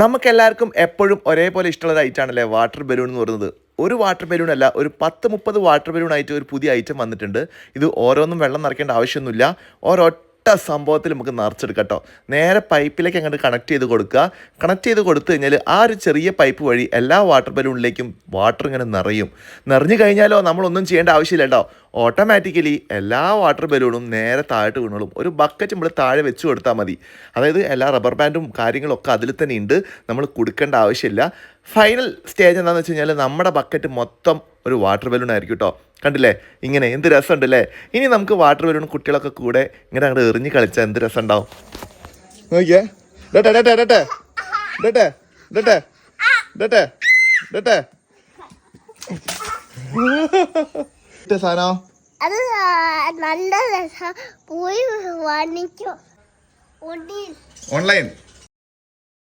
നമുക്ക് എല്ലാവർക്കും എപ്പോഴും ഒരേപോലെ ഇഷ്ടമുള്ള ഒരു ഐറ്റം ആണല്ലേ വാട്ടർ ബലൂൺ എന്ന് പറയുന്നത്. ഒരു വാട്ടർ ബലൂൺ അല്ല ഒരു പത്ത് മുപ്പത് വാട്ടർ ബലൂൺ ആയിട്ട് ഒരു പുതിയ ഐറ്റം വന്നിട്ടുണ്ട്. ഇത് ഓരോന്നും വെള്ളം നിറയ്ക്കേണ്ട ആവശ്യമൊന്നുമില്ല. ഒരൊറ്റ സംഭവത്തിൽ നമുക്ക് നിറച്ചെടുക്കാം കേട്ടോ. നേരെ പൈപ്പിലേക്ക് അങ്ങോട്ട് കണക്ട് ചെയ്ത് കൊടുക്കുക. കണക്ട് ചെയ്ത് കൊടുത്തു കഴിഞ്ഞാൽ ആ ഒരു ചെറിയ പൈപ്പ് വഴി എല്ലാ വാട്ടർ ബലൂണിലേക്കും വാട്ടർ ഇങ്ങനെ നിറയും. നിറഞ്ഞു കഴിഞ്ഞാലോ നമ്മളൊന്നും ചെയ്യേണ്ട ആവശ്യമില്ല കേട്ടോ. ഓട്ടോമാറ്റിക്കലി എല്ലാ വാട്ടർ ബലൂണും നേരെ താഴോട്ട് വീണോളും. ഒരു ബക്കറ്റ് നമ്മൾ താഴെ വെച്ച് കൊടുത്താൽ മതി. അതായത് എല്ലാ റബ്ബർ ബാൻഡും കാര്യങ്ങളൊക്കെ അതിൽ തന്നെ ഉണ്ട്. നമ്മൾ കൊടുക്കേണ്ട ആവശ്യമില്ല. ഫൈനൽ സ്റ്റേജ് എന്താണെന്ന് വെച്ച് കഴിഞ്ഞാൽ നമ്മുടെ ബക്കറ്റ് മൊത്തം ഒരു വാട്ടർ ബലൂൺ ആയിരിക്കും കേട്ടോ. കണ്ടില്ലേ? ഇങ്ങനെ എന്ത് രസമുണ്ട് അല്ലേ ഇനി നമുക്ക് വാട്ടർ ബലൂൺ കുട്ടികളൊക്കെ കൂടെ ഇങ്ങനെ അങ്ങോട്ട് എറിഞ്ഞ് കളിച്ചാൽ എന്ത് രസം ഉണ്ടാവും നോക്കിയേ. ഡേട്ടെ ഡേട്ടെ ഡേട്ടെ ഡേട്ടെ ഡേട്ടെ ഡേട്ടെ ഡേട്ടെ ഇട്ട സാധനം? അത് നല്ല രസം. പോയി വാങ്ങിക്കോ. ഒടി ഓൺലൈൻ.